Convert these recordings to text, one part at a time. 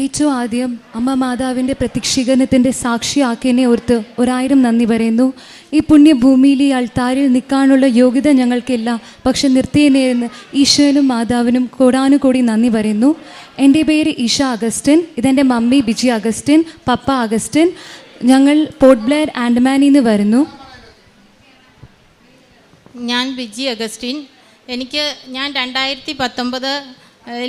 ഏറ്റവും ആദ്യം അമ്മ മാതാവിന്റെ പ്രത്യക്ഷീകരണത്തിന്റെ സാക്ഷിയാക്കിയതിനെ ഓർത്ത് ഒരായിരം നന്ദി പറയുന്നു. ഈ പുണ്യഭൂമിയിൽ ഈ അൾത്താരിൽ നിൽക്കാനുള്ള യോഗ്യത ഞങ്ങൾക്കില്ല. പക്ഷെ നിർത്തിയതിനെന്ന് ഈശോനും മാതാവിനും കോടാനുകോടി നന്ദി പറയുന്നു. എന്റെ പേര് ഈഷ അഗസ്റ്റിൻ. ഇതെന്റെ mummy Biji Augustine papa Augustine. ഞങ്ങൾ പോർട്ട് ബ്ലെയർ ആൻഡമാനിൽ നിന്ന് വരുന്നു. ഞാൻ ബിജി അഗസ്റ്റിൻ. എനിക്ക് ഞാൻ രണ്ടായിരത്തി പത്തൊമ്പത്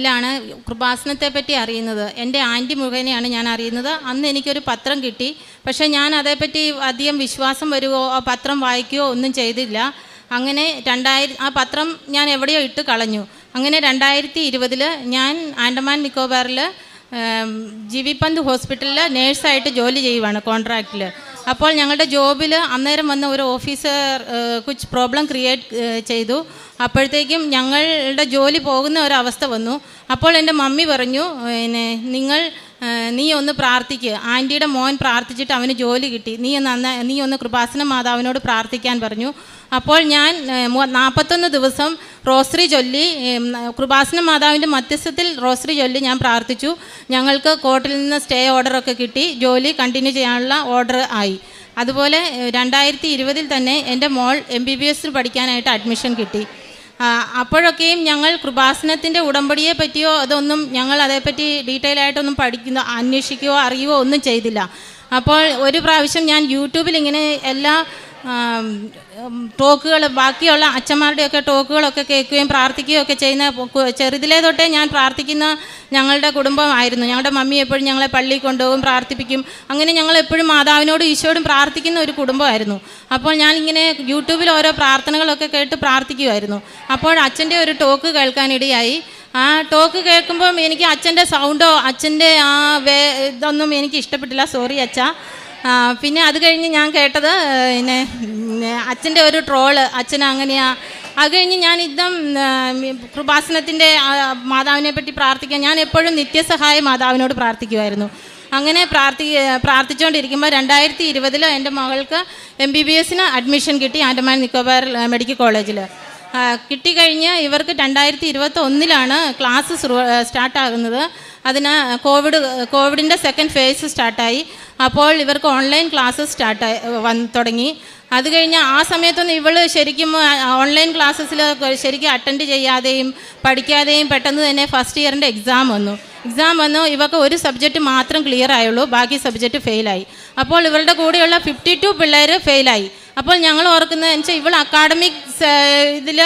ലാണ് കൃപാസനത്തെ പറ്റി അറിയുന്നത്. എന്റെ ആന്റി മുഖേനയാണ് ഞാൻ അറിയുന്നത്. അന്ന് എനിക്കൊരു പത്രം കിട്ടി. പക്ഷേ ഞാൻ അതേപ്പറ്റി അധികം വിശ്വാസം വരുവോ ആ പത്രം വായിക്കുകയോ ഒന്നും ചെയ്തില്ല. അങ്ങനെ രണ്ടായിരം ആ പത്രം ഞാൻ എവിടെയോ ഇട്ട് കളഞ്ഞു. അങ്ങനെ രണ്ടായിരത്തി ഇരുപതിൽ ഞാൻ ആൻഡമാൻ നിക്കോബാറിൽ ജി വി പന്ത് ഹോസ്പിറ്റലിൽ നേഴ്സായിട്ട് ജോലി ചെയ്യുവാണ് കോൺട്രാക്റ്റിൽ അപ്പോൾ ഞങ്ങളുടെ ജോബിൽ അന്നേരം വന്ന ഒരു ഓഫീസർ കുച്ച് പ്രോബ്ലം ക്രിയേറ്റ് ചെയ്തു. അപ്പോഴത്തേക്കും ഞങ്ങളുടെ ജോലി പോകുന്ന ഒരവസ്ഥ വന്നു. അപ്പോൾ എന്റെ മമ്മി പറഞ്ഞു പിന്നെ നിങ്ങൾ നീ ഒന്ന് പ്രാർത്ഥിക്കുക ആന്റിയുടെ മോൻ പ്രാർത്ഥിച്ചിട്ട് അവന് ജോലി കിട്ടി. നീ ഒന്ന് നീ ഒന്ന് കൃപാസന മാതാവിനോട് പ്രാർത്ഥിക്കാൻ പറഞ്ഞു. അപ്പോൾ ഞാൻ നാൽപ്പത്തൊന്ന് ദിവസം റോസറി ചൊല്ലി കൃപാസന മാതാവിന്റെ മധ്യസ്ഥത്തിൽ റോസറി ചൊല്ലി ഞാൻ പ്രാർത്ഥിച്ചു. ഞങ്ങൾക്ക് കോർട്ടിൽ നിന്ന് സ്റ്റേ ഓർഡറൊക്കെ കിട്ടി. ജോലി കണ്ടിന്യൂ ചെയ്യാനുള്ള ഓർഡർ ആയി. അതുപോലെ രണ്ടായിരത്തി ഇരുപതിൽ തന്നെ എന്റെ മോൾ എം ബി ബി എസ് പഠിക്കാനായിട്ട് അഡ്മിഷൻ കിട്ടി. അപ്പോഴൊക്കെയും ഞങ്ങൾ കൃപാസനത്തിന്റെ ഉടമ്പടിയെ പറ്റിയോ അതൊന്നും ഞങ്ങൾ അതേപ്പറ്റി ഡീറ്റെയിൽ ആയിട്ടൊന്നും പഠിക്കുന്ന അന്വേഷിക്കുകയോ അറിയുകയോ ഒന്നും ചെയ്തില്ല. അപ്പോൾ ഒരു പ്രാവശ്യം ഞാൻ യൂട്യൂബിൽ ഇങ്ങനെ എല്ലാ ടോക്കുകൾ ബാക്കിയുള്ള അച്ഛന്മാരുടെയൊക്കെ ടോക്കുകളൊക്കെ കേൾക്കുകയും പ്രാർത്ഥിക്കുകയും ഒക്കെ ചെയ്യുന്ന ചെറുതിലേ തൊട്ടേ ഞാൻ പ്രാർത്ഥിക്കുന്ന ഞങ്ങളുടെ കുടുംബമായിരുന്നു. ഞങ്ങളുടെ മമ്മി എപ്പോഴും ഞങ്ങളെ പള്ളിയിൽ കൊണ്ടുപോകും പ്രാർത്ഥിപ്പിക്കും. അങ്ങനെ ഞങ്ങൾ എപ്പോഴും മാതാവിനോടും ഈശോയോടും പ്രാർത്ഥിക്കുന്ന ഒരു കുടുംബമായിരുന്നു. അപ്പോൾ ഞാൻ ഇങ്ങനെ യൂട്യൂബിൽ ഓരോ പ്രാർത്ഥനകളൊക്കെ കേട്ട് പ്രാർത്ഥിക്കുമായിരുന്നു അപ്പോൾ അച്ഛന്റെ ഒരു ടോക്ക് കേൾക്കാനിടയായി ആ ടോക്ക് കേൾക്കുമ്പം എനിക്ക് അച്ഛന്റെ സൗണ്ടോ അച്ഛന്റെ ആ വേ ഇതൊന്നും എനിക്ക് ഇഷ്ടപ്പെട്ടില്ല. സോറി അച്ഛ. പിന്നെ അത് കഴിഞ്ഞ് ഞാൻ കേട്ടത് പിന്നെ അച്ഛന്റെ ഒരു ട്രോൾ അച്ഛൻ അങ്ങനെയാ. അത് കഴിഞ്ഞ് ഞാൻ ഇതും കൃപാസനത്തിന്റെ മാതാവിനെ പറ്റി പ്രാർത്ഥിക്കാൻ ഞാൻ എപ്പോഴും നിത്യസഹായ മാതാവിനോട് പ്രാർത്ഥിക്കുമായിരുന്നു അങ്ങനെ പ്രാർത്ഥി പ്രാർത്ഥിച്ചുകൊണ്ടിരിക്കുമ്പോൾ രണ്ടായിരത്തി ഇരുപതിൽ എന്റെ മകൾക്ക് എം ബി ബി എസിന് അഡ്മിഷൻ കിട്ടി ആൻഡമാൻ നിക്കോബാർ മെഡിക്കൽ കോളേജിൽ കിട്ടിക്കഴിഞ്ഞ് ഇവർക്ക് രണ്ടായിരത്തി ഇരുപത്തി ഒന്നിലാണ് ക്ലാസ് സ്റ്റാർട്ടാകുന്നത്. അതിന് കോവിഡ് കോവിഡിന്റെ സെക്കൻഡ് ഫേസ് സ്റ്റാർട്ടായി അപ്പോൾ ഇവർക്ക് ഓൺലൈൻ ക്ലാസ് സ്റ്റാർട്ടായി വന്ന് തുടങ്ങി. അത് കഴിഞ്ഞ് ആ സമയത്തൊന്നും ഇവൾ ശരിക്കും ഓൺലൈൻ ക്ലാസ്സസിൽ ശരിക്കും അറ്റൻഡ് ചെയ്യാതെയും പഠിക്കാതെയും പെട്ടെന്ന് തന്നെ ഫസ്റ്റ് ഇയറിന്റെ എക്സാം വന്നു. എക്സാം വന്നു ഇവർക്ക് ഒരു സബ്ജക്റ്റ് മാത്രം ക്ലിയർ ആയുള്ളൂ ബാക്കി സബ്ജക്റ്റ് ഫെയിലായി അപ്പോൾ ഇവളുടെ കൂടെയുള്ള ഫിഫ്റ്റി ടു പിള്ളേർ ഫെയിലായി അപ്പോൾ ഞങ്ങൾ ഓർക്കുന്നത് വെച്ചാൽ ഇവൾ അക്കാഡമിക് ഇതിൽ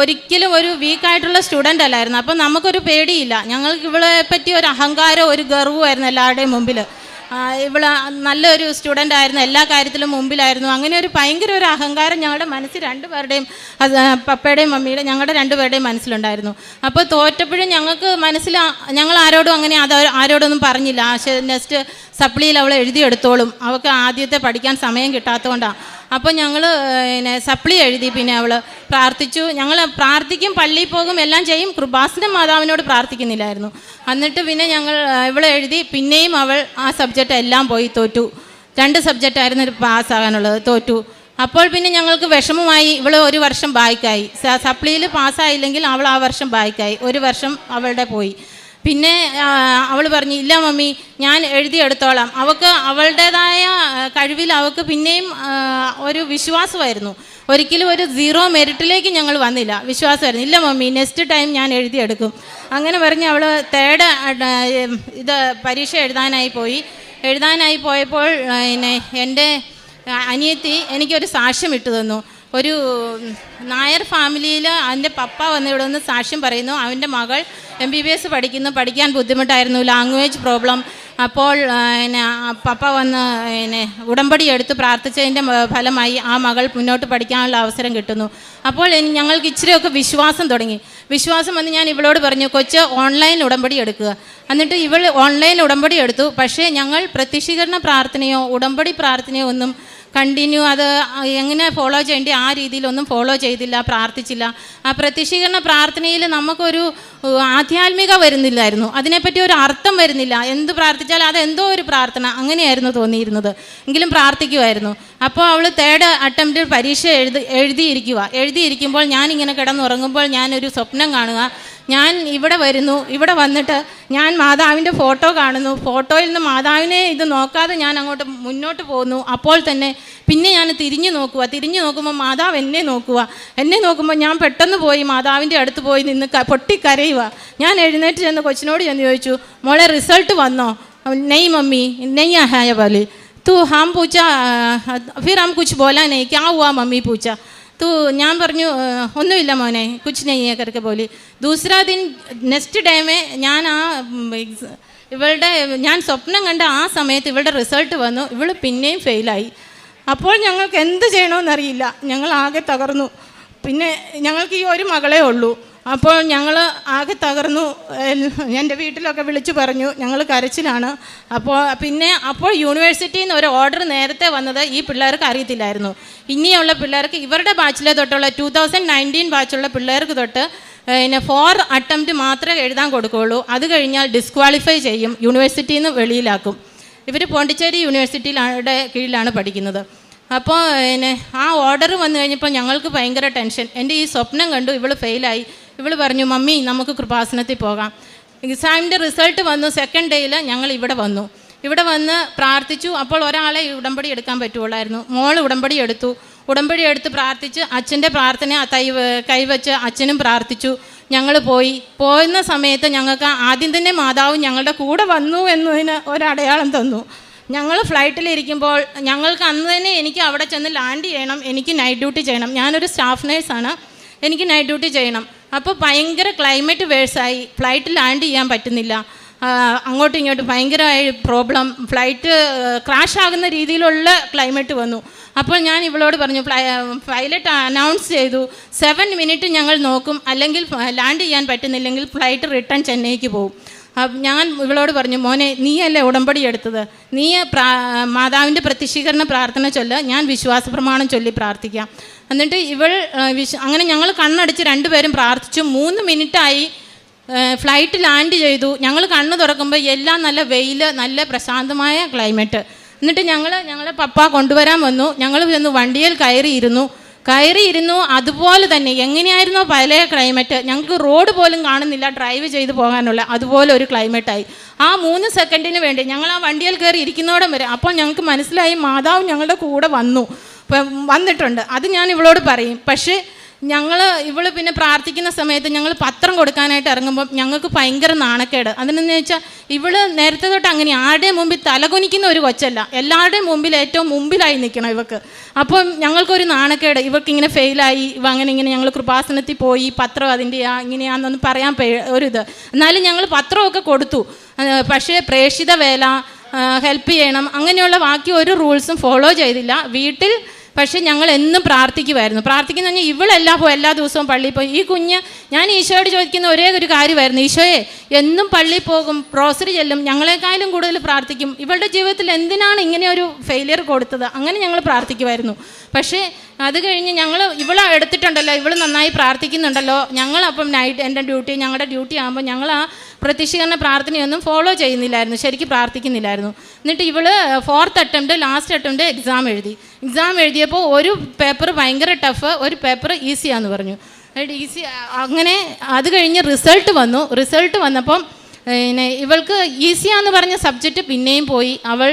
ഒരിക്കലും ഒരു വീക്കായിട്ടുള്ള സ്റ്റുഡന്റ് അല്ലായിരുന്നു. അപ്പം നമുക്കൊരു പേടിയില്ല. ഞങ്ങൾക്ക് ഇവളെ പറ്റി ഒരു അഹങ്കാരം ഒരു ഗർവമായിരുന്നു എല്ലാവരുടെയും മുമ്പിൽ ഇവൾ നല്ലൊരു സ്റ്റുഡന്റ് ആയിരുന്നു. എല്ലാ കാര്യത്തിലും മുമ്പിലായിരുന്നു. അങ്ങനെ ഒരു ഭയങ്കര ഒരു അഹങ്കാരം ഞങ്ങളുടെ മനസ്സിൽ രണ്ടുപേരുടെയും പപ്പയുടെയും മമ്മിയുടെയും ഞങ്ങളുടെ രണ്ടുപേരുടെയും മനസ്സിലുണ്ടായിരുന്നു. അപ്പോൾ തോറ്റപ്പോഴും ഞങ്ങൾക്ക് മനസ്സിൽ ഞങ്ങൾ ആരോടും അങ്ങനെ അത് ആരോടൊന്നും പറഞ്ഞില്ല. നെക്സ്റ്റ് സപ്ലിയിൽ അവൾ എഴുതിയെടുത്തോളും. അവൾക്ക് ആദ്യത്തെ പഠിക്കാൻ സമയം കിട്ടാത്തതുകൊണ്ടാണ് അപ്പോൾ ഞങ്ങൾ പിന്നെ സപ്ലി എഴുതി പിന്നെ അവൾ പ്രാർത്ഥിച്ചു. ഞങ്ങൾ പ്രാർത്ഥിക്കും പള്ളിയിൽ പോകും എല്ലാം ചെയ്യും. കൃപാസന മാതാവിനോട് പ്രാർത്ഥിക്കുന്നില്ലായിരുന്നു. എന്നിട്ട് പിന്നെ ഞങ്ങൾ ഇവൾ എഴുതി പിന്നെയും അവൾ ആ സബ്ജക്റ്റ് എല്ലാം പോയി തോറ്റു. രണ്ട് സബ്ജക്റ്റായിരുന്നു പാസ്സാകാനുള്ളത് തോറ്റു. അപ്പോൾ പിന്നെ ഞങ്ങൾക്ക് വിഷമമായി ഇവൾ ഒരു വർഷം ബായ്ക്കായി സപ്ലിയിൽ പാസ്സായില്ലെങ്കിൽ അവൾ ആ വർഷം ബായ്ക്കായി ഒരു വർഷം അവളുടെ പോയി. പിന്നെ അവൾ പറഞ്ഞു ഇല്ല മമ്മി ഞാൻ എഴുതിയെടുത്തോളാം അവൾക്ക് അവളുടേതായ കഴിവിൽ അവൾക്ക് പിന്നെയും ഒരു വിശ്വാസമായിരുന്നു. ഒരിക്കലും ഒരു സീറോ മെറിറ്റിലേക്ക് ഞങ്ങൾ വന്നില്ല. വിശ്വാസമായിരുന്നു. ഇല്ല മമ്മി നെക്സ്റ്റ് ടൈം ഞാൻ എഴുതിയെടുക്കും അങ്ങനെ പറഞ്ഞ് അവൾ തേർഡ് ഇത് പരീക്ഷ എഴുതാനായി പോയി. എഴുതാനായി പോയപ്പോൾ പിന്നെ എന്റെ അനിയത്തി എനിക്കൊരു സാക്ഷ്യം ഇട്ടു തന്നു. ഒരു നായർ ഫാമിലിയിൽ അവന്റെ പപ്പ വന്ന് ഇവിടെ നിന്ന് സാക്ഷ്യം പറയുന്നു. അവന്റെ മകൾ എം ബി ബി എസ് പഠിക്കുന്നു പഠിക്കാൻ ബുദ്ധിമുട്ടായിരുന്നു ലാംഗ്വേജ് പ്രോബ്ലം അപ്പോൾ പിന്നെ പപ്പ വന്ന് പിന്നെ ഉടമ്പടി എടുത്ത് പ്രാർത്ഥിച്ചതിന്റെ ഫലമായി ആ മകൾ മുന്നോട്ട് പഠിക്കാനുള്ള അവസരം കിട്ടുന്നു. അപ്പോൾ ഞങ്ങൾക്ക് ഇച്ചിരിയൊക്കെ വിശ്വാസം തുടങ്ങി. വിശ്വാസം വന്ന് ഞാൻ ഇവളോട് പറഞ്ഞു കൊച്ച് ഓൺലൈൻ ഉടമ്പടി എടുക്കുക. എന്നിട്ട് ഇവൾ ഓൺലൈൻ ഉടമ്പടി എടുത്തു. പക്ഷേ ഞങ്ങൾ പ്രത്യക്ഷീകരണ പ്രാർത്ഥനയോ ഉടമ്പടി പ്രാർത്ഥനയോ ഒന്നും കണ്ടിന്യൂ അത് എങ്ങനെ ഫോളോ ചെയ്യേണ്ടി ആ രീതിയിലൊന്നും ഫോളോ ചെയ്തില്ല പ്രാർത്ഥിച്ചില്ല. ആ പ്രത്യക്ഷീകരണ പ്രാർത്ഥനയിൽ നമുക്കൊരു ആധ്യാത്മിക വരുന്നില്ലായിരുന്നു. അതിനെപ്പറ്റി ഒരു അർത്ഥം വരുന്നില്ല. എന്ത് പ്രാർത്ഥിച്ചാലും അത് എന്തോ ഒരു പ്രാർത്ഥന അങ്ങനെയായിരുന്നു തോന്നിയിരുന്നത്. എങ്കിലും പ്രാർത്ഥിക്കുമായിരുന്നു അപ്പോൾ അവൾ തേർഡ് അറ്റംപ്റ്റ് പരീക്ഷ എഴുതി എഴുതിയിരിക്കുക എഴുതിയിരിക്കുമ്പോൾ ഞാനിങ്ങനെ കിടന്നുറങ്ങുമ്പോൾ ഞാനൊരു സ്വപ്നം കാണുക. ഞാൻ ഇവിടെ വരുന്നു ഇവിടെ വന്നിട്ട് ഞാൻ മാതാവിൻ്റെ ഫോട്ടോ കാണുന്നു ഫോട്ടോയിൽ നിന്ന് മാതാവിനെ ഇത് നോക്കാതെ ഞാൻ അങ്ങോട്ട് മുന്നോട്ട് പോകുന്നു അപ്പോൾ തന്നെ പിന്നെ ഞാൻ തിരിഞ്ഞു നോക്കുക തിരിഞ്ഞു നോക്കുമ്പോൾ മാതാവ് എന്നെ നോക്കുക എന്നെ നോക്കുമ്പോൾ ഞാൻ പെട്ടെന്ന് പോയി മാതാവിൻ്റെ അടുത്ത് പോയി നിന്ന് ക- പൊട്ടിക്കരയുക ഞാൻ എഴുന്നേറ്റ് ചെന്ന് കൊച്ചിനോട് ചെന്ന് ചോദിച്ചു മോളെ റിസൾട്ട് വന്നോ നെയ് മമ്മി നെയ് ആയ പോലെ तू हम पूछा अ, फिर हम कुछ बोला नहीं क्या हुआ मम्मी पूछा तो ഞാൻ പറഞ്ഞു "ഏഹ്, ഒന്നുമില്ല മോനെ കുച്ച് നെയ്യേ കറക്കെ പോലെ. ദൂസരാ ദിൻ നെക്സ്റ്റ് ടൈമേ ഞാൻ ആ ഇവളുടെ ഞാൻ സ്വപ്നം കണ്ട ആ സമയത്ത് ഇവളുടെ റിസൾട്ട് വന്നു. ഇവൾ പിന്നെയും ഫെയിലായി അപ്പോൾ ഞങ്ങൾക്ക് എന്ത് ചെയ്യണമെന്നറിയില്ല ഞങ്ങൾ ആകെ തകർന്നു. പിന്നെ ഞങ്ങൾക്ക് ഈ ഒരു മകളേ ഉള്ളൂ. അപ്പോൾ ഞങ്ങൾ ആകെ തകർന്നു. എന്റെ വീട്ടിലൊക്കെ വിളിച്ചു പറഞ്ഞു. ഞങ്ങൾ കരച്ചിലാണ്. അപ്പോൾ പിന്നെ അപ്പോൾ യൂണിവേഴ്സിറ്റിയിൽ നിന്ന് ഒരു ഓർഡർ നേരത്തെ വന്നത് ഈ പിള്ളേർക്ക് അറിയത്തില്ലായിരുന്നു. ഇനിയുള്ള പിള്ളേർക്ക് ഇവരുടെ ബാച്ചിലെ തൊട്ടുള്ള ടു തൗസൻഡ് നയന്റീൻ ബാച്ചുള്ള പിള്ളേർക്ക് തൊട്ട് പിന്നെ ഫോർ അറ്റംപ്റ്റ് മാത്രമേ എഴുതാൻ കൊടുക്കുകയുള്ളൂ. അത് കഴിഞ്ഞാൽ ഡിസ്ക്വാളിഫൈ ചെയ്യും. യൂണിവേഴ്സിറ്റിയിൽ നിന്ന് വെളിയിലാക്കും. ഇവർ പോണ്ടിച്ചേരി യൂണിവേഴ്സിറ്റിയിലുടെ കീഴിലാണ് പഠിക്കുന്നത്. അപ്പോൾ പിന്നെ ആ ഓർഡർ വന്നു കഴിഞ്ഞപ്പോൾ ഞങ്ങൾക്ക് ഭയങ്കര ടെൻഷൻ. എന്റെ ഈ സ്വപ്നം കണ്ടു. ഇവൾ ഫെയിലായി. ഇവൾ പറഞ്ഞു മമ്മി നമുക്ക് കൃപാസനത്തിൽ പോകാം. എക്സാമിന്റെ റിസൾട്ട് വന്നു സെക്കൻഡ് ഡേയിൽ ഞങ്ങൾ ഇവിടെ വന്നു. ഇവിടെ വന്ന് പ്രാർത്ഥിച്ചു അപ്പോൾ ഒരാളെ ഉടമ്പടി എടുക്കാൻ പറ്റുള്ളായിരുന്നു മോൾ ഉടമ്പടി എടുത്തു. ഉടമ്പടി എടുത്ത് പ്രാർത്ഥിച്ച് അച്ഛന്റെ പ്രാർത്ഥന തൈ കൈവച്ച് അച്ഛനും പ്രാർത്ഥിച്ചു. ഞങ്ങൾ പോയി. പോയുന്ന സമയത്ത് ഞങ്ങൾക്ക് ആദ്യം തന്നെ മാതാവ് ഞങ്ങളുടെ കൂടെ വന്നു എന്നതിന് ഒരടയാളം തന്നു. ഞങ്ങൾ ഫ്ലൈറ്റിലിരിക്കുമ്പോൾ ഞങ്ങൾക്ക് അന്ന് തന്നെ എനിക്ക് അവിടെ ചെന്ന് ലാൻഡ് ചെയ്യണം എനിക്ക് നൈറ്റ് ഡ്യൂട്ടി ചെയ്യണം. ഞാനൊരു സ്റ്റാഫ് നേഴ്സാണ് എനിക്ക് നൈറ്റ് ഡ്യൂട്ടി ചെയ്യണം. അപ്പോൾ ഭയങ്കര ക്ലൈമറ്റ് വേഴ്സായി ഫ്ലൈറ്റ് ലാൻഡ് ചെയ്യാൻ പറ്റുന്നില്ല. അങ്ങോട്ടും ഇങ്ങോട്ടും ഭയങ്കരമായി പ്രോബ്ലം ഫ്ലൈറ്റ് ക്രാഷ് ആകുന്ന രീതിയിലുള്ള ക്ലൈമറ്റ് വന്നു. അപ്പോൾ ഞാൻ ഇവളോട് പറഞ്ഞു പൈലറ്റ് അനൗൺസ് ചെയ്തു. സെവൻ മിനിറ്റ് ഞങ്ങൾ നോക്കും. അല്ലെങ്കിൽ ലാൻഡ് ചെയ്യാൻ പറ്റുന്നില്ലെങ്കിൽ ഫ്ലൈറ്റ് റിട്ടേൺ ചെന്നൈക്ക് പോകും. ഞാൻ ഇവളോട് പറഞ്ഞു മോനെ നീയല്ലേ ഉടമ്പടി എടുത്തത്? നീ പ്രാ മാതാവിന്റെ പ്രത്യക്ഷീകരണ പ്രാർത്ഥന ചൊല്ല ഞാൻ വിശ്വാസ പ്രമാണം ചൊല്ലി പ്രാർത്ഥിക്കാം. എന്നിട്ട് ഇവൾ വിശ് അങ്ങനെ ഞങ്ങൾ കണ്ണടച്ച് രണ്ടുപേരും പ്രാർത്ഥിച്ചു. മൂന്ന് മിനിറ്റായി ഫ്ലൈറ്റ് ലാൻഡ് ചെയ്തു. ഞങ്ങൾ കണ്ണ് തുറക്കുമ്പോൾ എല്ലാം നല്ല വെയിൽ നല്ല പ്രശാന്തമായ ക്ലൈമറ്റ്. എന്നിട്ട് ഞങ്ങൾ ഞങ്ങളെ പപ്പ കൊണ്ടുവരാൻ വന്നു. ഞങ്ങൾ ചെന്ന് വണ്ടിയിൽ കയറിയിരുന്നു. കയറിയിരുന്നു അതുപോലെ തന്നെ. എങ്ങനെയായിരുന്നോ പല ക്ലൈമറ്റ്? ഞങ്ങൾക്ക് റോഡ് പോലും കാണുന്നില്ല. ഡ്രൈവ് ചെയ്ത് പോകാനുള്ള അതുപോലെ ഒരു ക്ലൈമറ്റായി. ആ മൂന്ന് സെക്കൻഡിന് വേണ്ടി ഞങ്ങൾ ആ വണ്ടിയിൽ കയറി ഇരിക്കുന്നോടം വരെ അപ്പോൾ ഞങ്ങൾക്ക് മനസ്സിലായി മാതാവ് ഞങ്ങളുടെ കൂടെ വന്നു. വന്നിട്ടുണ്ട്. അത് ഞാൻ ഇവളോട് പറയും. പക്ഷേ ഞങ്ങൾ ഇവൾ പിന്നെ പ്രാർത്ഥിക്കുന്ന സമയത്ത് ഞങ്ങൾ പത്രം കൊടുക്കാനായിട്ട് ഇറങ്ങുമ്പോൾ ഞങ്ങൾക്ക് ഭയങ്കര നാണക്കേട്. അതിനെന്ന് വെച്ചാൽ ഇവൾ നേരത്തെ തൊട്ട് അങ്ങനെ ആരുടെയും മുമ്പിൽ തലകുനിക്കുന്ന ഒരു കൊച്ചല്ല. എല്ലാവരുടെയും മുമ്പിൽ ഏറ്റവും മുമ്പിലായി നിൽക്കണം ഇവക്ക്. അപ്പം ഞങ്ങൾക്കൊരു നാണക്കേട്. ഇവർക്ക് ഇങ്ങനെ ഫെയിലായി. ഇവ അങ്ങനെ ഇങ്ങനെ ഞങ്ങൾ കൃപാസനത്തിൽ പോയി പത്രം അതിന്റെയാ ഇങ്ങനെയാണെന്നൊന്നും പറയാൻ ഒരിത്. എന്നാലും ഞങ്ങൾ പത്രമൊക്കെ കൊടുത്തു. പക്ഷേ പ്രേക്ഷിത വേല ഹെൽപ്പ് ചെയ്യണം അങ്ങനെയുള്ള ബാക്കി ഒരു റൂൾസും ഫോളോ ചെയ്തില്ല. വീട്ടിൽ പക്ഷെ ഞങ്ങൾ എന്നും പ്രാർത്ഥിക്കുമായിരുന്നു പ്രാർത്ഥിക്കുന്ന പറഞ്ഞാൽ ഇവളെല്ലാം പോയി എല്ലാ ദിവസവും പള്ളിയിൽ പോയി. ഈ കുഞ്ഞ് ഞാൻ ഈശോയോട് ചോദിക്കുന്ന ഒരേ ഒരു കാര്യമായിരുന്നു. ഈശോയെ എന്നും പള്ളിയിൽ പോകും പ്രോസറി ചെല്ലും ഞങ്ങളെക്കാളും കൂടുതൽ പ്രാർത്ഥിക്കും. ഇവളുടെ ജീവിതത്തിൽ എന്തിനാണ് ഇങ്ങനെ ഒരു ഫെയിലിയർ കൊടുത്തത്? അങ്ങനെ ഞങ്ങൾ പ്രാർത്ഥിക്കുമായിരുന്നു പക്ഷേ അത് കഴിഞ്ഞ് ഞങ്ങൾ ഇവളെ എടുത്തിട്ടുണ്ടല്ലോ ഇവൾ നന്നായി പ്രാർത്ഥിക്കുന്നുണ്ടല്ലോ. ഞങ്ങൾ അപ്പം നൈറ്റ് എന്റെ ഡ്യൂട്ടി ഞങ്ങളുടെ ഡ്യൂട്ടി ആകുമ്പോൾ ഞങ്ങൾ ആ പ്രത്യക്ഷീകരണ പ്രാർത്ഥനയൊന്നും ഫോളോ ചെയ്യുന്നില്ലായിരുന്നു ശരിക്കും പ്രാർത്ഥിക്കുന്നില്ലായിരുന്നു. എന്നിട്ട് ഇവൾ fourth attempt last attempt exam എഴുതി. എക്സാം എഴുതിയപ്പോൾ ഒരു പേപ്പർ ഭയങ്കര ടഫ് ഒരു പേപ്പർ ഈസിയാന്ന് പറഞ്ഞു. ഈസി അങ്ങനെ അത് കഴിഞ്ഞ് റിസൾട്ട് വന്നു. റിസൾട്ട് വന്നപ്പം പിന്നെ ഇവൾക്ക് ഈസിയാന്ന് പറഞ്ഞ സബ്ജക്റ്റ് പിന്നെയും പോയി. അവൾ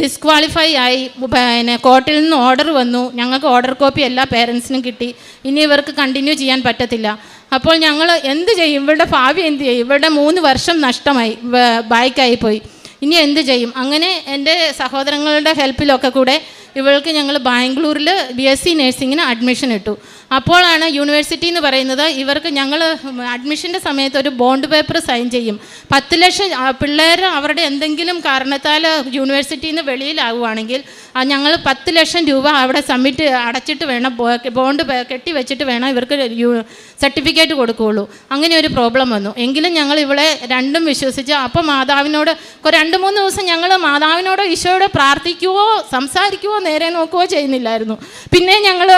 ഡിസ്ക്വാളിഫൈ ആയി. പിന്നെ കോർട്ടിൽ നിന്ന് ഓർഡർ വന്നു. ഞങ്ങൾക്ക് ഓർഡർ കോപ്പി എല്ലാ പേരൻസിനും കിട്ടി. ഇനി ഇവർക്ക് കണ്ടിന്യൂ ചെയ്യാൻ പറ്റത്തില്ല. അപ്പോൾ ഞങ്ങൾ എന്ത് ചെയ്യും? ഇവരുടെ ഭാവി എന്ത് ചെയ്യും? ഇവരുടെ മൂന്ന് വർഷം നഷ്ടമായി. ബായ്ക്കായി പോയി. ഇനി എന്ത് ചെയ്യും? അങ്ങനെ എന്റെ സഹോദരങ്ങളുടെ ഹെൽപ്പിലൊക്കെ കൂടെ ഇവൾക്ക് ഞങ്ങൾ ബാംഗ്ലൂരിൽ ബി എസ് സി നഴ്സിങ്ങിന് അഡ്മിഷൻ ഇട്ടു. അപ്പോഴാണ് യൂണിവേഴ്സിറ്റി എന്ന് പറയുന്നത് ഇവർക്ക് ഞങ്ങൾ അഡ്മിഷന്റെ സമയത്ത് ഒരു ബോണ്ട് പേപ്പർ സൈൻ ചെയ്യും. പത്ത് ലക്ഷം പിള്ളേർ അവരുടെ എന്തെങ്കിലും കാരണത്താൽ യൂണിവേഴ്സിറ്റിയിൽ നിന്ന് വെളിയിലാവുകയാണെങ്കിൽ ഞങ്ങൾ പത്ത് ലക്ഷം രൂപ അവിടെ സബ്മിറ്റ് അടച്ചിട്ട് വേണം ബോണ്ട് കെട്ടി വെച്ചിട്ട് വേണം ഇവർക്ക് സർട്ടിഫിക്കറ്റ് കൊടുക്കുകയുള്ളൂ. അങ്ങനെ ഒരു പ്രോബ്ലം വന്നു. എങ്കിലും ഞങ്ങൾ ഇവിടെ രണ്ടും വിശ്വസിച്ച്. അപ്പോൾ മാതാവിനോട് രണ്ട് മൂന്ന് ദിവസം ഞങ്ങൾ മാതാവിനോട് ഈശോയോട് പ്രാർത്ഥിക്കുവോ സംസാരിക്കുവോ നേരെ നോക്കുകയോ ചെയ്യുന്നില്ലായിരുന്നു. പിന്നെ ഞങ്ങൾ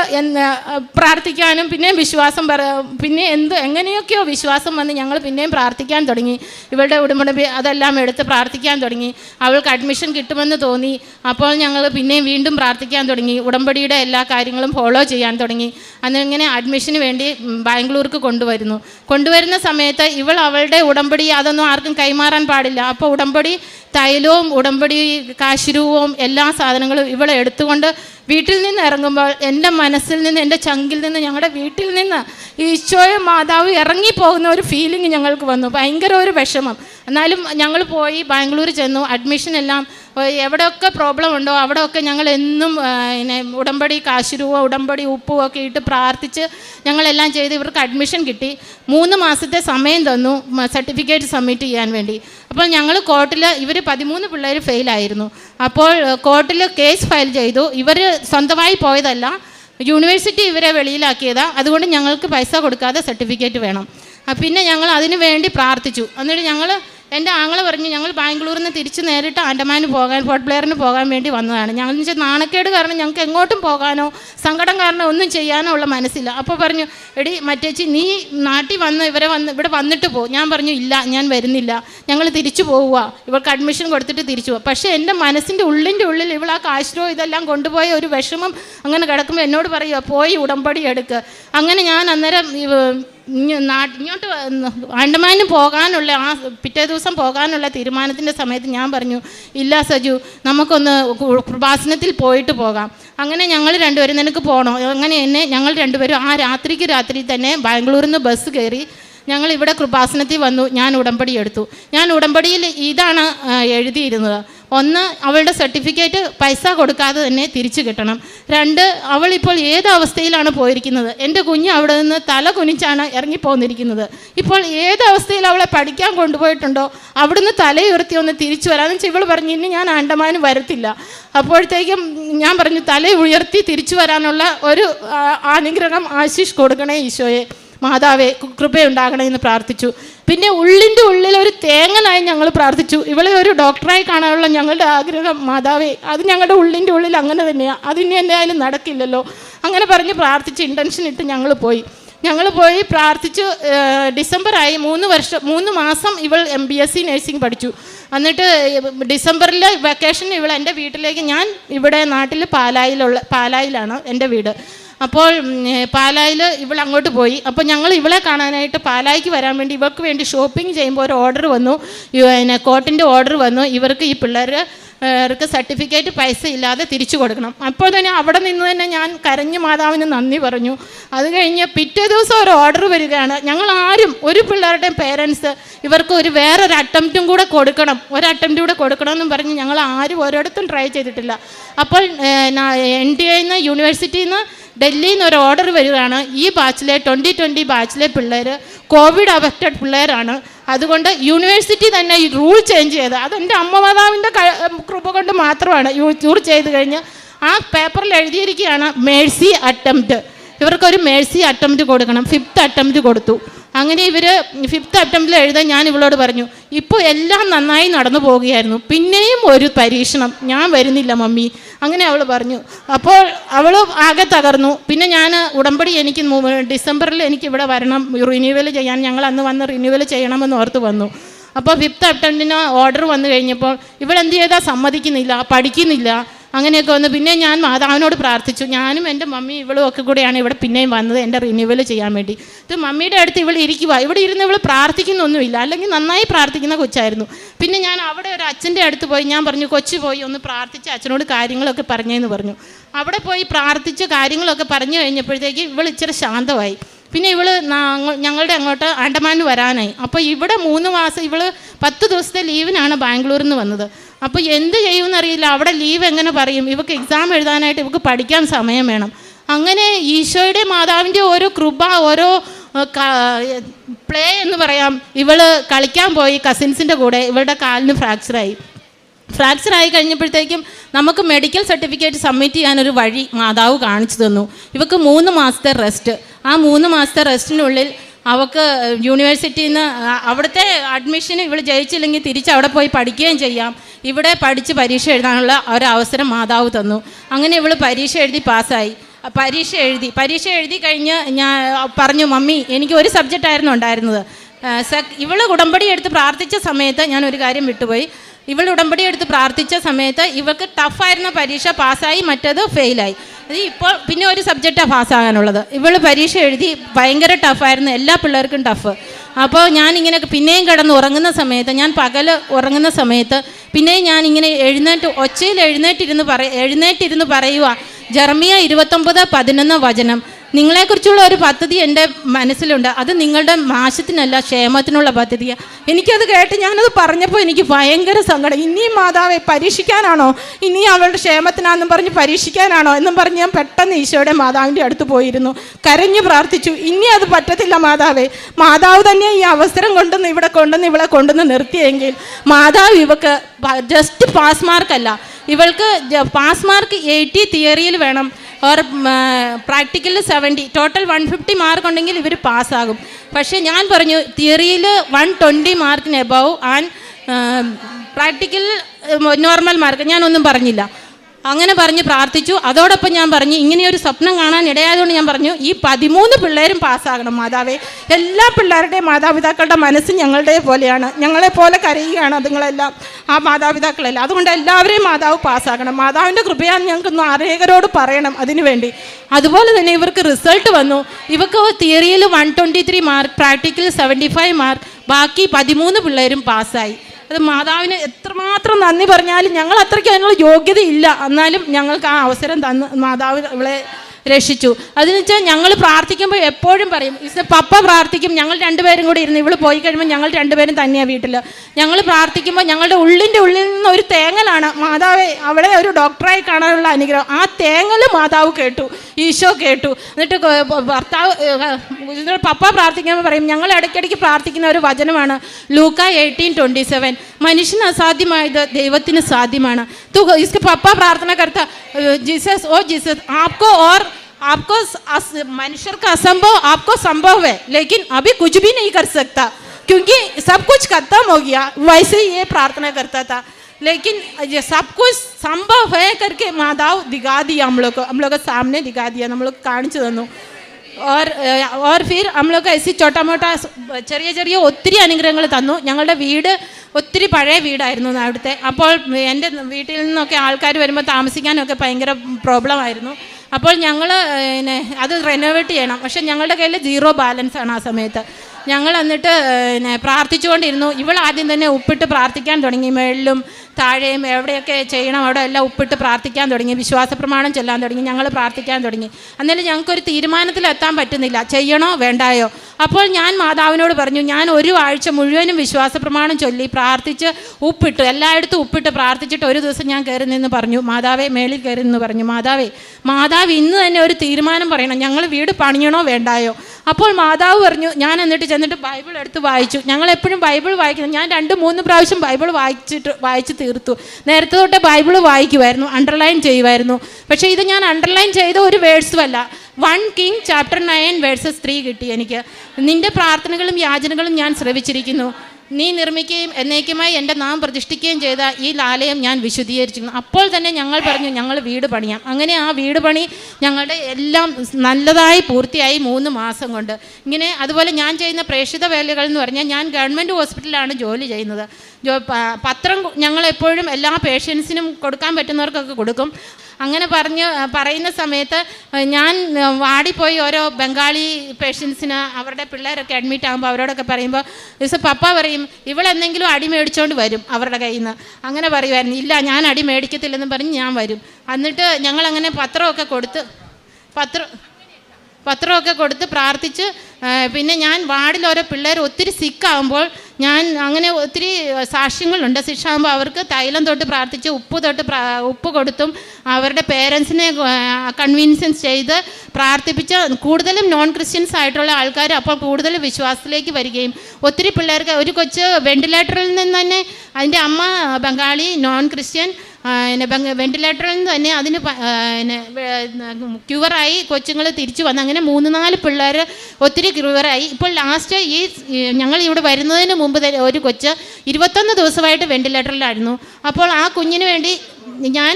പ്രാർത്ഥിക്കാനും പിന്നെയും വിശ്വാസം പറ പിന്നെ എന്ത് എങ്ങനെയൊക്കെയോ വിശ്വാസം വന്ന് ഞങ്ങൾ പിന്നെയും പ്രാർത്ഥിക്കാൻ തുടങ്ങി. ഇവളുടെ ഉടമ്പടി അതെല്ലാം എടുത്ത് പ്രാർത്ഥിക്കാൻ തുടങ്ങി. അവൾക്ക് അഡ്മിഷൻ കിട്ടുമെന്ന് തോന്നി. അപ്പോൾ ഞങ്ങൾ പിന്നെയും വീണ്ടും പ്രാർത്ഥിക്കാൻ തുടങ്ങി. ഉടമ്പടിയുടെ എല്ലാ കാര്യങ്ങളും ഫോളോ ചെയ്യാൻ തുടങ്ങി. അന്നിങ്ങനെ അഡ്മിഷന് വേണ്ടി ബാംഗ്ലൂർക്ക് കൊണ്ടുവരുന്നു. കൊണ്ടുവരുന്ന സമയത്ത് ഇവൾ അവളുടെ ഉടമ്പടി അതൊന്നും ആർക്കും കൈമാറാൻ പാടില്ല. അപ്പോൾ ഉടമ്പടി തൈലവും ഉടമ്പടി കാശുരൂപവും എല്ലാ സാധനങ്ങളും ഇവളെ എടുത്തുകൊണ്ട് വീട്ടിൽ നിന്ന് ഇറങ്ങുമ്പോൾ എന്റെ മനസ്സിൽ നിന്ന് എന്റെ ചങ്കിൽ നിന്ന് ഞങ്ങളുടെ വീട്ടിൽ നിന്ന് ഈശോയും മാതാവ് ഇറങ്ങിപ്പോകുന്ന ഒരു ഫീലിംഗ് ഞങ്ങൾക്ക് വന്നു. ഭയങ്കര ഒരു വിഷമം. എന്നാലും ഞങ്ങൾ പോയി ബാംഗ്ലൂർ ചെന്നു. അഡ്മിഷൻ എല്ലാം എവിടെയൊക്കെ പ്രോബ്ലം ഉണ്ടോ അവിടെയൊക്കെ ഞങ്ങൾ എന്നും പിന്നെ ഉടമ്പടി കാശുരുവോ ഉടമ്പടി ഉപ്പും ഒക്കെ ഇട്ട് പ്രാർത്ഥിച്ച് ഞങ്ങളെല്ലാം ചെയ്ത് ഇവർക്ക് അഡ്മിഷൻ കിട്ടി. മൂന്ന് മാസത്തെ സമയം തന്നു സർട്ടിഫിക്കറ്റ് സബ്മിറ്റ് ചെയ്യാൻ വേണ്ടി. അപ്പോൾ ഞങ്ങൾ കോർട്ടിൽ ഇവർ പതിമൂന്ന് പിള്ളേർ ഫെയിലായിരുന്നു അപ്പോൾ കോർട്ടിൽ കേസ് ഫയൽ ചെയ്തു. ഇവർ സ്വന്തമായി പോയതല്ല. യൂണിവേഴ്സിറ്റി ഇവരെ വെളിയിലാക്കിയതാ. അതുകൊണ്ട് ഞങ്ങൾക്ക് പൈസ കൊടുക്കാതെ സർട്ടിഫിക്കറ്റ് വേണം. പിന്നെ ഞങ്ങൾ അതിനു വേണ്ടി പ്രാർത്ഥിച്ചു. എന്നിട്ട് ഞങ്ങൾ എന്റെ ആങ്ങളെ പറഞ്ഞു ഞങ്ങൾ ബാംഗ്ലൂരിൽ നിന്ന് തിരിച്ച് നേരിട്ട് ആൻഡമാന് പോകാൻ പോർട്ട് ബ്ലെയറിന് പോകാൻ വേണ്ടി വന്നതാണ്. ഞങ്ങൾ വെച്ചാൽ നാണക്കേട് കാരണം ഞങ്ങൾക്ക് എങ്ങോട്ടും പോകാനോ സങ്കടം കാരണം ഒന്നും ചെയ്യാനോ ഉള്ള മനസ്സില്ല. അപ്പോൾ പറഞ്ഞു എടി മറ്റേച്ചി നീ നാട്ടിൽ വന്ന് ഇവരെ വന്ന് ഇവിടെ വന്നിട്ട് പോ. ഞാൻ പറഞ്ഞു ഇല്ല ഞാൻ വരുന്നില്ല. ഞങ്ങൾ തിരിച്ചു പോവുക. ഇവർക്ക് അഡ്മിഷൻ കൊടുത്തിട്ട് തിരിച്ചു പോവുക. പക്ഷേ എന്റെ മനസ്സിന്റെ ഉള്ളിന്റെ ഉള്ളിൽ ഇവൾ ആ കാശ്രോ ഇതെല്ലാം കൊണ്ടുപോയ ഒരു വിഷമം അങ്ങനെ കിടക്കുമ്പോൾ എന്നോട് പറയുക പോയി ഉടമ്പടി എടുക്കുക അങ്ങനെ ഞാൻ അന്നേരം ഇങ്ങോട്ട് ആണ്ടമാനും പോകാനുള്ള ആ പിറ്റേ ദിവസം പോകാനുള്ള തീരുമാനത്തിന്റെ സമയത്ത് ഞാൻ പറഞ്ഞു ഇല്ല സജു നമുക്കൊന്ന് പ്രഭാസനത്തിൽ പോയിട്ട് പോകാം. അങ്ങനെ ഞങ്ങൾ രണ്ടുപേരും നിനക്ക് പോകണോ അങ്ങനെ എന്നെ ഞങ്ങൾ രണ്ടുപേരും ആ രാത്രിക്ക് രാത്രി തന്നെ ബാംഗ്ലൂരിൽ നിന്ന് ബസ് കയറി ഞങ്ങൾ ഇവിടെ കൃപാസനത്തിൽ വന്നു ഞാൻ ഉടമ്പടി എടുത്തു. ഞാൻ ഉടമ്പടിയിൽ ഇതാണ് എഴുതിയിരുന്നത്. ഒന്ന് അവളുടെ സർട്ടിഫിക്കറ്റ് പൈസ കൊടുക്കാതെ തന്നെ തിരിച്ചു കിട്ടണം. രണ്ട് അവളിപ്പോൾ ഏത് അവസ്ഥയിലാണ് പോയിരിക്കുന്നത്? എന്റെ കുഞ്ഞ് അവിടെ നിന്ന് തല കുനിച്ചാണ് ഇറങ്ങിപ്പോന്നിരിക്കുന്നത്. ഇപ്പോൾ ഏത് അവസ്ഥയിൽ അവളെ പഠിക്കാൻ കൊണ്ടുപോയിട്ടുണ്ടോ? അവിടുന്ന് തലയുയർത്തി ഒന്ന് തിരിച്ചു വരാമെന്ന് വെച്ചാൽ ഇവൾ പറഞ്ഞു ഇനി ഞാൻ ആണ്ടമാനും വരത്തില്ല. അപ്പോഴത്തേക്കും ഞാൻ പറഞ്ഞു തല ഉയർത്തി തിരിച്ചു വരാനുള്ള ഒരു അനുഗ്രഹം ആശിഷ് കൊടുക്കണേ ഈശോയെ. മാതാവേ കൃപയുണ്ടാകണേ എന്ന് പ്രാർത്ഥിച്ചു. പിന്നെ ഉള്ളിന്റെ ഉള്ളിൽ ഒരു തേങ്ങനായി ഞങ്ങൾ പ്രാർത്ഥിച്ചു. ഇവളെ ഒരു ഡോക്ടറായി കാണാനുള്ള ഞങ്ങളുടെ ആഗ്രഹം മാതാവേ അത് ഞങ്ങളുടെ ഉള്ളിന്റെ ഉള്ളിൽ അങ്ങനെ തന്നെയാണ് അതിന് എന്തായാലും നടക്കില്ലല്ലോ. അങ്ങനെ പറഞ്ഞ് പ്രാർത്ഥിച്ച് ഇന്റൻഷൻ ഇട്ട് ഞങ്ങൾ പോയി. ഞങ്ങൾ പോയി പ്രാർത്ഥിച്ച് ഡിസംബറായി മൂന്ന് വർഷം മൂന്ന് മാസം ഇവൾ M B S C nursing പഠിച്ചു. എന്നിട്ട് ഡിസംബറിൽ വെക്കേഷൻ ഇവൾ എന്റെ വീട്ടിലേക്ക് ഞാൻ ഇവിടെ നാട്ടിൽ പാലായിലുള്ള പാലായിലാണ് എന്റെ വീട്. അപ്പോൾ പാലായിൽ ഇവൾ അങ്ങോട്ട് പോയി. അപ്പോൾ ഞങ്ങൾ ഇവളെ കാണാനായിട്ട് പാലായിക്ക് വരാൻ വേണ്ടി ഇവർക്ക് വേണ്ടി ഷോപ്പിംഗ് ചെയ്യുമ്പോൾ ഒരു ഓർഡർ വന്നു. പിന്നെ കോട്ടിന്റെ ഓർഡർ വന്നു. ഇവർക്ക് ഈ പിള്ളേർ അവർക്ക് സർട്ടിഫിക്കറ്റ് പൈസ ഇല്ലാതെ തിരിച്ചു കൊടുക്കണം. അപ്പോൾ തന്നെ അവിടെ നിന്ന് തന്നെ ഞാൻ കരഞ്ഞു മാതാവിന് നന്ദി പറഞ്ഞു. അത് കഴിഞ്ഞ് പിറ്റേ ദിവസം ഒരു ഓർഡർ വരികയാണ്. ഞങ്ങൾ ആരും ഒരു പിള്ളേരുടെയും പേരൻസ് ഇവർക്ക് ഒരു വേറൊരു അറ്റംപ്റ്റും കൂടെ കൊടുക്കണം. ഒരു അറ്റംപ്റ്റ് കൂടെ കൊടുക്കണമെന്നും പറഞ്ഞ് ഞങ്ങൾ ആരും ഓരോരുത്തും ട്രൈ ചെയ്തിട്ടില്ല. അപ്പോൾ എൻ ടി ഐന്ന് യൂണിവേഴ്സിറ്റിയിൽ നിന്ന് ഡൽഹിയിൽ നിന്ന് ഒരു ഓർഡർ വരികയാണ്. ഈ ബാച്ചിലെ ട്വന്റി ട്വന്റി ബാച്ചിലെ പിള്ളേർ കോവിഡ് അഫക്റ്റഡ് പിള്ളേരാണ്. അതുകൊണ്ട് യൂണിവേഴ്സിറ്റി തന്നെ ഈ റൂൾ ചേഞ്ച് ചെയ്ത് അതെന്റെ അമ്മ മാതാവിന്റെ കൃപ കൊണ്ട് മാത്രമാണ് റൂൾ ചെയ്ത് കഴിഞ്ഞ് ആ പേപ്പറിൽ എഴുതിയിരിക്കുകയാണ് മേഴ്സി അറ്റംപ്റ്റ് ഇവർക്കൊരു മേഴ്സി അറ്റംപ്റ്റ് കൊടുക്കണം. ഫിഫ്ത്ത് അറ്റംപ്റ്റ് കൊടുത്തു. അങ്ങനെ ഇവർ ഫിഫ്ത്ത് അറ്റംപ്റ്റിൽ എഴുതാൻ ഞാൻ ഇവളോട് പറഞ്ഞു ഇപ്പോൾ എല്ലാം നന്നായി നടന്നു പോവുകയായിരുന്നു പിന്നെയും ഒരു പരീക്ഷണം. ഞാൻ വരുന്നില്ല മമ്മി. അങ്ങനെ അവൾ പറഞ്ഞു. അപ്പോൾ അവൾ ആകെ തകർന്നു. പിന്നെ ഞാൻ ഉടമ്പടി എനിക്ക് ഡിസംബറിൽ എനിക്ക് ഇവിടെ വരണം. റിന്യൂവൽ ചെയ്യാൻ ഞങ്ങൾ അന്ന് വന്ന് റിന്യൂവൽ ചെയ്യണമെന്ന് ഓർത്ത് വന്നു. അപ്പോൾ ഫിഫ്ത്ത് അറ്റംപ്റ്റിന് ഓർഡർ വന്നു കഴിഞ്ഞപ്പോൾ ഇവളെന്ത് ചെയ്താൽ സമ്മതിക്കുന്നില്ല പഠിക്കുന്നില്ല. അങ്ങനെയൊക്കെ വന്ന് പിന്നെ ഞാൻ മാതാവിനോട് പ്രാർത്ഥിച്ചു. ഞാനും എന്റെ മമ്മി ഇവളും ഒക്കെ കൂടെയാണ് ഇവിടെ പിന്നെയും വന്നത് എന്റെ റിന്യൂവൽ ചെയ്യാൻ വേണ്ടി. ഇത് മമ്മിയുടെ അടുത്ത് ഇവൾ ഇരിക്കുക ഇവിടെ ഇരുന്ന് ഇവൾ പ്രാർത്ഥിക്കുന്നൊന്നുമില്ല. അല്ലെങ്കിൽ നന്നായി പ്രാർത്ഥിക്കുന്ന കൊച്ചായിരുന്നു. പിന്നെ ഞാൻ അവിടെ ഒരു അച്ഛന്റെ അടുത്ത് പോയി. ഞാൻ പറഞ്ഞു കൊച്ചു പോയി ഒന്ന് പ്രാർത്ഥിച്ച് അച്ഛനോട് കാര്യങ്ങളൊക്കെ പറഞ്ഞേന്ന് പറഞ്ഞു. അവിടെ പോയി പ്രാർത്ഥിച്ച് കാര്യങ്ങളൊക്കെ പറഞ്ഞു കഴിഞ്ഞപ്പോഴത്തേക്ക് ഇവൾ ഇച്ചിരി ശാന്തമായി. പിന്നെ ഇവൾ ഞങ്ങളുടെ അങ്ങോട്ട് ആൻഡമാന് വരാനായി. അപ്പോൾ ഇവിടെ മൂന്ന് മാസം ഇവൾ പത്ത് ദിവസത്തെ ലീവിനാണ് ബാംഗ്ലൂരിൽ നിന്ന് വന്നത്. അപ്പോൾ എന്ത് ചെയ്യുമെന്നറിയില്ല അവിടെ ലീവ് എങ്ങനെ പറയും? ഇവക്ക് എക്സാം എഴുതാനായിട്ട് ഇവക്ക് പഠിക്കാൻ സമയം വേണം. അങ്ങനെ ഈശോയുടെ മാതാവിന്റെ ഓരോ കൃപ ഓരോ പ്ലേ എന്ന് പറയാം. ഇവൾ കളിക്കാൻ പോയി കസിൻസിന്റെ കൂടെ. ഇവളുടെ കാലിന് ഫ്രാക്ചറായി. ഫ്രാക്ചർ ആയി കഴിഞ്ഞപ്പോഴത്തേക്കും നമുക്ക് മെഡിക്കൽ സർട്ടിഫിക്കറ്റ് സബ്മിറ്റ് ചെയ്യാനൊരു വഴി മാതാവ് കാണിച്ചു തന്നു. ഇവക്ക് മൂന്ന് മാസത്തെ റെസ്റ്റ് ആ മൂന്ന് മാസത്തെ റെസ്റ്റിനുള്ളിൽ അവൾക്ക് യൂണിവേഴ്സിറ്റിയിൽ നിന്ന് അവിടുത്തെ അഡ്മിഷൻ ഇവൾ ജയിച്ചില്ലെങ്കിൽ തിരിച്ച് അവിടെ പോയി പഠിക്കുകയും ചെയ്യാം. ഇവിടെ പഠിച്ച് പരീക്ഷ എഴുതാനുള്ള ഒരവസരം മാതാവ് തന്നു. അങ്ങനെ ഇവൾ പരീക്ഷ എഴുതി പാസ്സായി. പരീക്ഷ എഴുതി. പരീക്ഷ എഴുതി കഴിഞ്ഞ് ഞാൻ പറഞ്ഞു മമ്മി എനിക്ക് ഒരു സബ്ജക്റ്റായിരുന്നു ഉണ്ടായിരുന്നത്. സ ഇവൾ ഉടമ്പടി എടുത്ത് പ്രാർത്ഥിച്ച സമയത്ത് ഞാൻ ഒരു കാര്യം വിട്ടുപോയി. ഇവൾ ഉടമ്പടി എടുത്ത് പ്രാർത്ഥിച്ച സമയത്ത് ഇവൾക്ക് ടഫായിരുന്ന പരീക്ഷ പാസ്സായി മറ്റത് ഫെയിലായി അത് ഇപ്പോൾ പിന്നെ ഒരു സബ്ജക്റ്റാണ് പാസ്സാകാനുള്ളത്. ഇവൾ പരീക്ഷ എഴുതി ഭയങ്കര ടഫായിരുന്നു എല്ലാ പിള്ളേർക്കും ടഫ് അപ്പോൾ ഞാൻ ഇങ്ങനെ പിന്നെയും കിടന്ന് ഉറങ്ങുന്ന സമയത്ത് ഞാൻ പകൽ ഉറങ്ങുന്ന സമയത്ത് പിന്നെയും ഞാൻ ഇങ്ങനെ എഴുന്നേറ്റ് ഒച്ചയിൽ എഴുന്നേറ്റിരുന്ന് പറ എഴുന്നേറ്റിരുന്ന് പറയുക ജർമിയ ഇരുപത്തൊമ്പത് പതിനൊന്ന് വചനം. നിങ്ങളെക്കുറിച്ചുള്ള ഒരു പദ്ധതി എന്റെ മനസ്സിലുണ്ട്. അത് നിങ്ങളുടെ നാശത്തിനല്ല ക്ഷേമത്തിനുള്ള പദ്ധതിയാണ് എനിക്കത് കേട്ട് ഞാനത് പറഞ്ഞപ്പോൾ എനിക്ക് ഭയങ്കര സങ്കടം. ഇനിയും മാതാവെ പരീക്ഷിക്കാനാണോ? ഇനിയും അവളുടെ ക്ഷേമത്തിനാണെന്നും പറഞ്ഞ് പരീക്ഷിക്കാനാണോ? എന്നും പറഞ്ഞ് ഞാൻ പെട്ടെന്ന് ഈശോയുടെ മാതാവിന്റെ അടുത്ത് പോയിരുന്നു. കരഞ്ഞു പ്രാർത്ഥിച്ചു. ഇനി അത് പറ്റത്തില്ല മാതാവേ. മാതാവ് തന്നെ ഈ അവസരം കൊണ്ടുവന്ന് ഇവിടെ കൊണ്ടുവന്ന് ഇവളെ കൊണ്ടുവന്ന് നിർത്തിയെങ്കിൽ മാതാവ് ഇവക്ക് ജസ്റ്റ് പാസ് മാർക്കല്ല. ഇവൾക്ക് പാസ് മാർക്ക് എയ്റ്റി തിയറിയിൽ വേണം. Or പ്രാക്ടിക്കലിൽ seventy total one fifty mark ഉണ്ടെങ്കിൽ ഇവർ പാസ്സാകും. പക്ഷേ ഞാൻ പറഞ്ഞു തിയറിയിൽ വൺ ട്വന്റി മാർക്കിന് above and practical normal mark ഞാനൊന്നും പറഞ്ഞില്ല. അങ്ങനെ പറഞ്ഞ് പ്രാർത്ഥിച്ചു. അതോടൊപ്പം ഞാൻ പറഞ്ഞു ഇങ്ങനെയൊരു സ്വപ്നം കാണാൻ ഇടയായതുകൊണ്ട് ഞാൻ പറഞ്ഞു ഈ പതിമൂന്ന് പിള്ളേരും പാസ്സാകണം മാതാവേ. എല്ലാ പിള്ളേരുടെയും മാതാപിതാക്കളുടെ മനസ്സ് ഞങ്ങളുടെ പോലെയാണ്. ഞങ്ങളെ പോലെ കരയുകയാണ് അതുങ്ങളെല്ലാം ആ മാതാപിതാക്കളെല്ലാം. അതുകൊണ്ട് എല്ലാവരെയും മാതാവ് പാസ്സാകണം. മാതാവിന്റെ കൃപയാണ് ഞങ്ങൾക്കൊന്ന് അനേകരോട് പറയണം അതിനുവേണ്ടി. അതുപോലെ തന്നെ ഇവർക്ക് റിസൾട്ട് വന്നു. ഇവർക്ക് തിയറിയിൽ one twenty three mark practical seventy five mark ബാക്കി പതിമൂന്ന് പിള്ളേരും പാസ്സായി. അത് മാതാവിന് എത്രമാത്രം നന്ദി പറഞ്ഞാലും ഞങ്ങൾ അത്രയ്ക്ക് അതിനുള്ള യോഗ്യതയില്ല. എന്നാലും ഞങ്ങൾക്ക് ആ അവസരം തന്ന് മാതാവ് ഇവളെ രക്ഷിച്ചു. അതെന്ന് വെച്ചാൽ ഞങ്ങൾ പ്രാർത്ഥിക്കുമ്പോൾ എപ്പോഴും പറയും ഇസ് പപ്പ പ്രാർത്ഥിക്കും ഞങ്ങൾ രണ്ടുപേരും കൂടി ഇരുന്ന് ഇവൾ പോയി കഴിയുമ്പോൾ ഞങ്ങൾ രണ്ടുപേരും തന്നെയാണ് വീട്ടിൽ ഞങ്ങൾ പ്രാർത്ഥിക്കുമ്പോൾ ഞങ്ങളുടെ ഉള്ളിന്റെ ഉള്ളിൽ നിന്ന് ഒരു തേങ്ങലാണ് മാതാവ് അവളെ ഒരു ഡോക്ടറായി കാണാനുള്ള അനുഗ്രഹം. ആ തേങ്ങൽ മാതാവ് കേട്ടു ഈശോ കേട്ടു. എന്നിട്ട് ഭർത്താവ് പപ്പ പ്രാർത്ഥിക്കുമ്പോൾ പറയും ഞങ്ങൾ ഇടയ്ക്കിടയ്ക്ക് പ്രാർത്ഥിക്കുന്ന ഒരു വചനമാണ് ലൂക്ക എയ്റ്റീൻ ട്വന്റി സെവൻ. മനുഷ്യന് അസാധ്യമായത് ദൈവത്തിന് സാധ്യമാണ്. തു പപ്പ പ്രാർത്ഥന കർത്ത ജീസസ് ഓ ജീസസ് ആപ്കോ ഓർ आपको अस- मनुष्य का असंभव आपको संभव है लेकिन अभी कुछ भी नहीं कर सकता क्योंकि सब कुछ खत्म हो गया वैसे ही ये प्रार्थना करता था लेकिन ये सब कुछ संभव है करके माताव दिखा दिया हम लोग को हम लोग के सामने दिखा दिया हम लोग കാണിച്ചു തന്നു ഓർ ഓർ ഫിർ നമ്മളൊക്കെ ഐസി ചോട്ടാ മോട്ടാ ചെറിയ ചെറിയ ഒത്തിരി അനുഗ്രഹങ്ങൾ തന്നു ഞങ്ങളുടെ വീട് ഒത്തിരി പഴയ വീടായിരുന്നു അവിടുത്തെ അപ്പോൾ എൻ്റെ വീട്ടിൽ നിന്നൊക്കെ ആൾക്കാർ വരുമ്പോൾ താമസിക്കാനൊക്കെ ഭയങ്കര പ്രോബ്ലം ആയിരുന്നു അപ്പോൾ ഞങ്ങൾ പിന്നെ അത് റെനോവേറ്റ് ചെയ്യണം. പക്ഷെ ഞങ്ങളുടെ കയ്യിൽ സീറോ ബാലൻസ് ആണ് ആ സമയത്ത്. ഞങ്ങൾ എന്നിട്ട് പിന്നെ പ്രാർത്ഥിച്ചുകൊണ്ടിരുന്നു. ഇവൾ ആദ്യം തന്നെ ഉപ്പിട്ട് പ്രാർത്ഥിക്കാൻ തുടങ്ങി. മേളിലും താഴെയും എവിടെയൊക്കെ ചെയ്യണം അവിടെ എല്ലാം ഉപ്പിട്ട് പ്രാർത്ഥിക്കാൻ തുടങ്ങി വിശ്വാസ പ്രമാണം ചെല്ലാൻ തുടങ്ങി ഞങ്ങൾ പ്രാർത്ഥിക്കാൻ തുടങ്ങി. അന്നേരം ഞങ്ങൾക്കൊരു തീരുമാനത്തിലെത്താൻ പറ്റുന്നില്ല. ചെയ്യണോ വേണ്ടായോ? അപ്പോൾ ഞാൻ മാതാവിനോട് പറഞ്ഞു ഞാൻ ഒരു ആഴ്ച മുഴുവനും വിശ്വാസ പ്രമാണം ചൊല്ലി പ്രാർത്ഥിച്ച് ഉപ്പിട്ടു എല്ലായിടത്തും ഉപ്പിട്ട് പ്രാർത്ഥിച്ചിട്ട് ഒരു ദിവസം ഞാൻ കയറി നിന്ന് പറഞ്ഞു മാതാവേ മേളിൽ കയറി നിന്ന് പറഞ്ഞു മാതാവേ മാതാവ് ഇന്ന് തന്നെ ഒരു തീരുമാനം പറയണം. ഞങ്ങൾ വീട് പണിയണോ വേണ്ടായോ? അപ്പോൾ മാതാവ് പറഞ്ഞു ഞാൻ എന്നിട്ട് ചെന്നിട്ട് ബൈബിൾ എടുത്ത് വായിച്ചു. ഞങ്ങൾ എപ്പോഴും ബൈബിൾ വായിക്കുന്നു. ഞാൻ രണ്ട് മൂന്ന് പ്രാവശ്യം ബൈബിൾ വായിച്ചിട്ട് വായിച്ച് തീർത്തു. നേരത്തെ തൊട്ട് ബൈബിൾ വായിക്കുമായിരുന്നു അണ്ടർലൈൻ ചെയ്യുമായിരുന്നു പക്ഷേ ഇത് ഞാൻ അണ്ടർലൈൻ ചെയ്ത ഒരു വേഴ്സും അല്ല. One king chapter nine verses three കിട്ടി എനിക്ക്. നിന്റെ പ്രാർത്ഥനകളും യാചനകളും ഞാൻ ശ്രവിച്ചിരിക്കുന്നു. നീ നിർമ്മിക്കുകയും എന്നേക്കുമായി എന്റെ നാം പ്രതിഷ്ഠിക്കുകയും ചെയ്ത ഈ ലാലയം ഞാൻ വിശുദ്ധീകരിച്ചിരുന്നു. അപ്പോൾ തന്നെ ഞങ്ങൾ പറഞ്ഞു ഞങ്ങൾ വീട് പണിയാം. അങ്ങനെ ആ വീട് പണി ഞങ്ങളുടെ എല്ലാം നല്ലതായി പൂർത്തിയായി മൂന്ന് മാസം കൊണ്ട്. ഇങ്ങനെ അതുപോലെ ഞാൻ ചെയ്യുന്ന പ്രേക്ഷിത വേലകൾ എന്ന് പറഞ്ഞാൽ ഞാൻ ഗവൺമെന്റ് ഹോസ്പിറ്റലിലാണ് ജോലി ചെയ്യുന്നത്. പത്രം ഞങ്ങൾ എപ്പോഴും എല്ലാ പേഷ്യൻസിനും കൊടുക്കാൻ പറ്റുന്നവർക്കൊക്കെ കൊടുക്കും. അങ്ങനെ പറഞ്ഞ് പറയുന്ന സമയത്ത് ഞാൻ വാടിപ്പോയി ഓരോ ബംഗാളി പേഷ്യൻസിന് അവരുടെ പിള്ളേരൊക്കെ അഡ്മിറ്റ് ആകുമ്പോൾ അവരോടൊക്കെ പറയുമ്പോൾ ദിവസം പപ്പ പറയും ഇവളെന്തെങ്കിലും അടി മേടിച്ചുകൊണ്ട് വരും അവരുടെ കയ്യിൽ നിന്ന് അങ്ങനെ പറയുമായിരുന്നു ഇല്ല ഞാൻ അടി മേടിക്കത്തില്ലെന്ന് പറഞ്ഞ് ഞാൻ വരും. എന്നിട്ട് ഞങ്ങളങ്ങനെ പത്രമൊക്കെ കൊടുത്ത് പത്രം പത്രമൊക്കെ കൊടുത്ത് പ്രാർത്ഥിച്ച് പിന്നെ ഞാൻ വാർഡിൽ ഓരോ പിള്ളേർ ഒത്തിരി സിക്കാകുമ്പോൾ ഞാൻ അങ്ങനെ ഒത്തിരി സാക്ഷ്യങ്ങളുണ്ട്. ശിക്ഷാകുമ്പോൾ അവർക്ക് തൈലം തൊട്ട് പ്രാർത്ഥിച്ച് ഉപ്പ് തൊട്ട് ഉപ്പ് കൊടുത്തും അവരുടെ പേരൻസിനെ കൺവീൻസൻസ് ചെയ്ത് പ്രാർത്ഥിപ്പിച്ച് കൂടുതലും നോൺ ക്രിസ്ത്യൻസ് ആയിട്ടുള്ള ആൾക്കാർ അപ്പോൾ കൂടുതൽ വിശ്വാസത്തിലേക്ക് വരികയും ഒത്തിരി പിള്ളേർക്ക് ഒരു കൊച്ച് വെന്റിലേറ്ററിൽ നിന്ന് തന്നെ അതിന്റെ അമ്മ ബംഗാളി നോൺ ക്രിസ്ത്യൻ വെന്റിലേറ്ററിൽ നിന്ന് തന്നെ അതിന് പിന്നെ ക്യൂവറായി കൊച്ചുങ്ങൾ തിരിച്ചു വന്ന്. അങ്ങനെ മൂന്ന് നാല് പിള്ളേർ ഒത്തിരി ക്യൂവറായി ഇപ്പോൾ ലാസ്റ്റ് ഈ ഞങ്ങൾ ഇവിടെ വരുന്നതിന് മുമ്പ് ഒരു കൊച്ച് ഇരുപത്തൊന്ന് ദിവസമായിട്ട് വെന്റിലേറ്ററിലായിരുന്നു അപ്പോൾ ആ കുഞ്ഞിന് വേണ്ടി ഞാൻ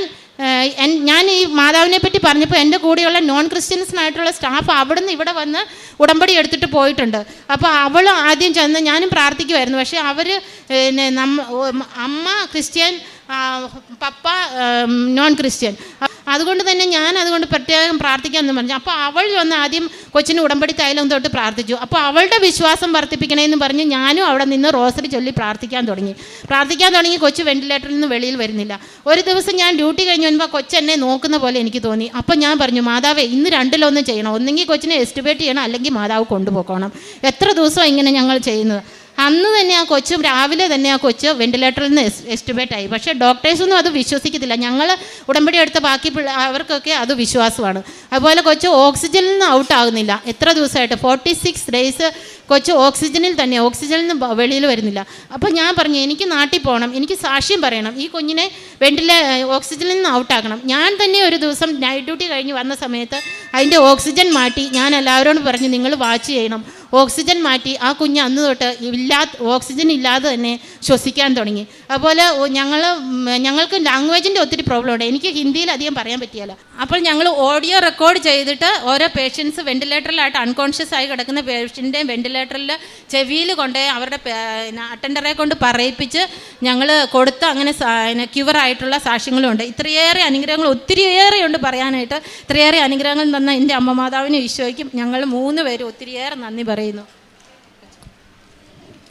ഞാൻ ഈ മാതാവിനെ പറ്റി പറഞ്ഞപ്പോൾ എന്റെ കൂടെയുള്ള നോൺ ക്രിസ്ത്യൻസിനായിട്ടുള്ള സ്റ്റാഫ് അവിടെ നിന്ന് ഇവിടെ വന്ന് ഉടമ്പടി എടുത്തിട്ട് പോയിട്ടുണ്ട്. അപ്പോൾ അവൾ ആദ്യം ചെന്ന് ഞാനും പ്രാർത്ഥിക്കുമായിരുന്നു പക്ഷേ അവർ അമ്മ ക്രിസ്ത്യൻ പപ്പ നോൺ ക്രിസ്ത്യൻ അതുകൊണ്ട് തന്നെ ഞാൻ അതുകൊണ്ട് പ്രത്യേകം പ്രാർത്ഥിക്കാമെന്ന് പറഞ്ഞു. അപ്പോൾ അവൾ വന്ന് ആദ്യം കൊച്ചിന് ഉടമ്പടി തൈലം തൊട്ട് പ്രാർത്ഥിച്ചു. അപ്പോൾ അവളുടെ വിശ്വാസം വർദ്ധിപ്പിക്കണമെന്ന് പറഞ്ഞ് ഞാനും അവിടെ നിന്ന് റോസറി ചൊല്ലി പ്രാർത്ഥിക്കാൻ തുടങ്ങി. പ്രാർത്ഥിക്കാൻ തുടങ്ങി കൊച്ചു വെന്റിലേറ്ററിൽ നിന്ന് വെളിയിൽ വരുന്നില്ല. ഒരു ദിവസം ഞാൻ ഡ്യൂട്ടി കഴിഞ്ഞ് വരുമ്പോൾ കൊച്ചെന്നെ നോക്കുന്ന പോലെ എനിക്ക് തോന്നി. അപ്പോൾ ഞാൻ പറഞ്ഞു മാതാവേ ഇന്ന് രണ്ടിലൊന്നും ചെയ്യണം. ഒന്നെങ്കിൽ കൊച്ചിനെ എസ്റ്റിമേറ്റ് ചെയ്യണം അല്ലെങ്കിൽ മാതാവ് കൊണ്ടുപോകണം. എത്ര ദിവസം ഇങ്ങനെ ഞങ്ങൾ ചെയ്യുന്നത്? അന്ന് തന്നെ ആ കൊച്ചു രാവിലെ തന്നെ ആ കൊച്ച് വെന്റിലേറ്ററിൽ നിന്ന് എസ്റ്റിമേറ്റ് ആയി. പക്ഷേ ഡോക്ടേഴ്സൊന്നും അത് വിശ്വസിക്കത്തില്ല. ഞങ്ങൾ ഉടമ്പടി എടുത്ത ബാക്കി അവർക്കൊക്കെ അത് വിശ്വാസമാണ്. അതുപോലെ കൊച്ച് ഓക്സിജനിൽ നിന്ന് ഔട്ട് ആകുന്നില്ല. എത്ര ദിവസമായിട്ട്? ഫോർട്ടി സിക്സ് ഡേയ്സ് കൊച്ച് ഓക്സിജനിൽ തന്നെ ഓക്സിജനിൽ നിന്ന് വെളിയിൽ വരുന്നില്ല. അപ്പോൾ ഞാൻ പറഞ്ഞു എനിക്ക് നാട്ടിൽ പോകണം. എനിക്ക് സാക്ഷ്യം പറയണം. ഈ കുഞ്ഞിനെ വെന്റിലേ ഓക്സിജനിൽ നിന്ന് ഔട്ടാക്കണം ഞാൻ തന്നെ ഒരു ദിവസം നൈറ്റ് ഡ്യൂട്ടി കഴിഞ്ഞ് വന്ന സമയത്ത് അതിന്റെ ഓക്സിജൻ മാറ്റി ഞാൻ എല്ലാവരോടും പറഞ്ഞു നിങ്ങൾ വാച്ച് ചെയ്യണം. ഓക്സിജൻ മാറ്റി ആ കുഞ്ഞ് അന്ന് തൊട്ട് ഇല്ലാ ഓക്സിജൻ ഇല്ലാതെ തന്നെ ശ്വസിക്കാൻ തുടങ്ങി. അതുപോലെ ഞങ്ങൾ ഞങ്ങൾക്ക് ലാംഗ്വേജിന്റെ ഒത്തിരി പ്രോബ്ലം ഉണ്ട് എനിക്ക് ഹിന്ദിയിൽ അധികം പറയാൻ പറ്റിയല്ല. അപ്പോൾ ഞങ്ങൾ ഓഡിയോ റെക്കോർഡ് ചെയ്തിട്ട് ഓരോ പേഷ്യൻസ് വെന്റിലേറ്ററിലായിട്ട് അൺകോൺഷ്യസ് ആയി കിടക്കുന്ന പേഷ്യന്റെയും വെന്റിലേറ്ററിൽ ചെവിയിൽ കൊണ്ട് അവരുടെ അറ്റൻഡറെ കൊണ്ട് പറയിപ്പിച്ച് ഞങ്ങൾ കൊടുത്ത് അങ്ങനെ ക്യൂവറായിട്ടുള്ള സാക്ഷ്യങ്ങളുണ്ട്. ഇത്രയേറെ അനുഗ്രഹങ്ങൾ ഒത്തിരിയേറെ ഉണ്ട് പറയാനായിട്ട്. ഇത്രയേറെ അനുഗ്രഹങ്ങൾ തന്ന എന്റെ അമ്മ മാതാവിനും ഈശോയ്ക്കും ഞങ്ങൾ മൂന്ന് പേരും ഒത്തിരിയേറെ നന്ദി പറയുന്നു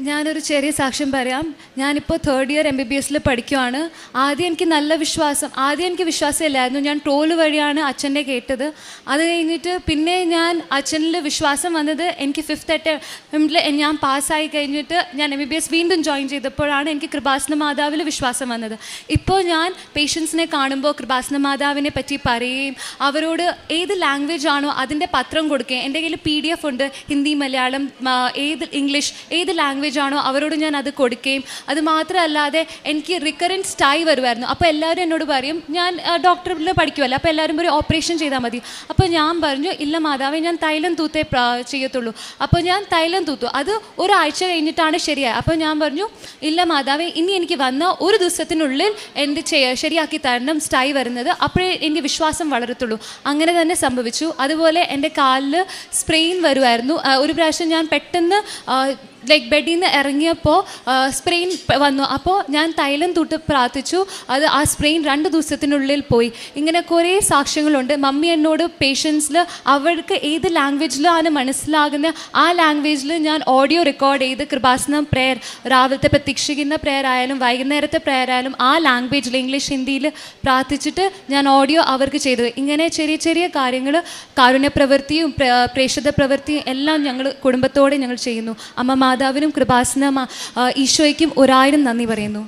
ഞാനൊരു ചെറിയ സാക്ഷ്യം പറയാം. ഞാനിപ്പോൾ third year M B B എസിൽ പഠിക്കുവാണ്. ആദ്യം എനിക്ക് നല്ല വിശ്വാസം ആദ്യം എനിക്ക് വിശ്വാസമില്ലായിരുന്നു. ഞാൻ ട്രോൾ വഴിയാണ് അച്ഛന്റെ കേട്ടത്. അത് കഴിഞ്ഞിട്ട് പിന്നെ ഞാൻ അച്ഛനിൽ വിശ്വാസം വന്നത് എനിക്ക് ഫിഫ്ത്ത് അറ്റംപ്റ്റിൽ ഞാൻ പാസ്സായി കഴിഞ്ഞിട്ട് ഞാൻ എം ബി ബി എസ് വീണ്ടും ജോയിൻ ചെയ്തപ്പോഴാണ് എനിക്ക് കൃപാസന മാതാവിൽ വിശ്വാസം വന്നത്. ഇപ്പോൾ ഞാൻ പേഷ്യൻസിനെ കാണുമ്പോൾ കൃപാസന മാതാവിനെ പറ്റി പറയുകയും അവരോട് ഏത് ലാംഗ്വേജ് ആണോ അതിന്റെ പത്രം കൊടുക്കുകയും എന്റെ കയ്യിൽ പി ഡി എഫ് ഉണ്ട്. ഹിന്ദി മലയാളം ഏത് ഇംഗ്ലീഷ് ഏത് ലാംഗ്വേജ് ആണോ അവരോട് ഞാൻ അത് കൊടുക്കുകയും അത് മാത്രമല്ലാതെ എനിക്ക് റിക്കറൻസ് സ്റ്റൈ വരുമായിരുന്നു അപ്പോൾ എല്ലാവരും എന്നോട് പറയും ഞാൻ ഡോക്ടറിൽ പഠിക്കുമല്ലോ അപ്പോൾ എല്ലാവരും പറയും ഓപ്പറേഷൻ ചെയ്താൽ മതി. അപ്പോൾ ഞാൻ പറഞ്ഞു ഇല്ല മാതാവേ ഞാൻ തൈലം തൂത്തേ ചെയ്യത്തുള്ളൂ. അപ്പോൾ ഞാൻ തൈലം തൂത്തു. അത് ഒരാഴ്ച കഴിഞ്ഞിട്ടാണ് ശരിയായത്. അപ്പോൾ ഞാൻ പറഞ്ഞു ഇല്ല മാതാവേ ഇനി എനിക്ക് വന്ന ഒരു ദിവസത്തിനുള്ളിൽ എന്റെ ശരിയാക്കി തരണം സ്റ്റൈ വരുന്നത്. അപ്പോഴേ എനിക്ക് വിശ്വാസം വളരത്തുള്ളൂ. അങ്ങനെ തന്നെ സംഭവിച്ചു. അതുപോലെ എന്റെ കാലിൽ സ്പ്രെയിൻ വരുമായിരുന്നു ഒരു പ്രാവശ്യം ഞാൻ പെട്ടെന്ന് ലൈക്ക് ബെഡിൽ നിന്ന് ഇറങ്ങിയപ്പോൾ സ്പ്രെയിൻ വന്നു. അപ്പോൾ ഞാൻ തൈലം തൊട്ട് പ്രാർത്ഥിച്ചു. അത് ആ സ്പ്രെയിൻ രണ്ട് ദിവസത്തിനുള്ളിൽ പോയി. ഇങ്ങനെ കുറേ സാക്ഷ്യങ്ങളുണ്ട്. മമ്മി എന്നോട് പേഷ്യൻസിൽ അവർക്ക് ഏത് ലാംഗ്വേജിലാണ് മനസ്സിലാകുന്ന ആ ലാംഗ്വേജിൽ ഞാൻ ഓഡിയോ റെക്കോർഡ് ചെയ്ത് കൃപാസനം പ്രെയർ രാവിലത്തെ പ്രതീക്ഷിക്കുന്ന പ്രേയർ ആയാലും വൈകുന്നേരത്തെ പ്രേയർ ആയാലും ആ ലാംഗ്വേജിൽ ഇംഗ്ലീഷ് ഹിന്ദിയിൽ പ്രാർത്ഥിച്ചിട്ട് ഞാൻ ഓഡിയോ അവർക്ക് ചെയ്തു. ഇങ്ങനെ ചെറിയ ചെറിയ കാര്യങ്ങൾ കാരുണ്യ പ്രവൃത്തിയും പ്രേക്ഷിത പ്രവൃത്തിയും എല്ലാം ഞങ്ങൾ കുടുംബത്തോടെ ഞങ്ങൾ ചെയ്യുന്നു. അമ്മ മാതാവിനും കൃപാസന ഈശോയ്ക്കും ഒരായിരം നന്ദി പറയുന്നു.